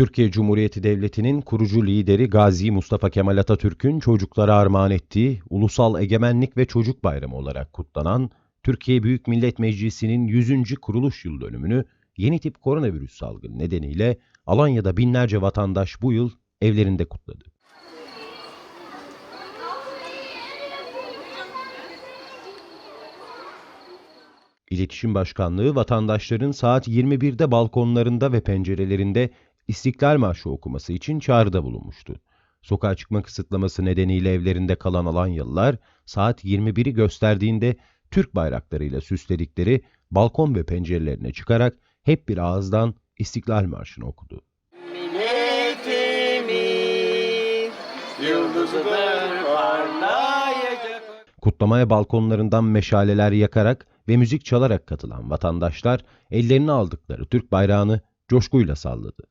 Türkiye Cumhuriyeti Devleti'nin kurucu lideri Gazi Mustafa Kemal Atatürk'ün çocuklara armağan ettiği Ulusal Egemenlik ve Çocuk Bayramı olarak kutlanan Türkiye Büyük Millet Meclisi'nin 100. kuruluş yıl dönümünü yeni tip koronavirüs salgını nedeniyle Alanya'da binlerce vatandaş bu yıl evlerinde kutladı. İletişim Başkanlığı vatandaşların saat 21'de balkonlarında ve pencerelerinde İstiklal Marşı okuması için çağrıda bulunmuştu. Sokağa çıkma kısıtlaması nedeniyle evlerinde kalan Alanyalılar saat 21'i gösterdiğinde Türk bayraklarıyla süsledikleri balkon ve pencerelerine çıkarak hep bir ağızdan İstiklal Marşı'nı okudu. Milletimiz yıldızıdır parlayacak. Kutlamaya balkonlarından meşaleler yakarak ve müzik çalarak katılan vatandaşlar ellerine aldıkları Türk bayrağını coşkuyla salladı.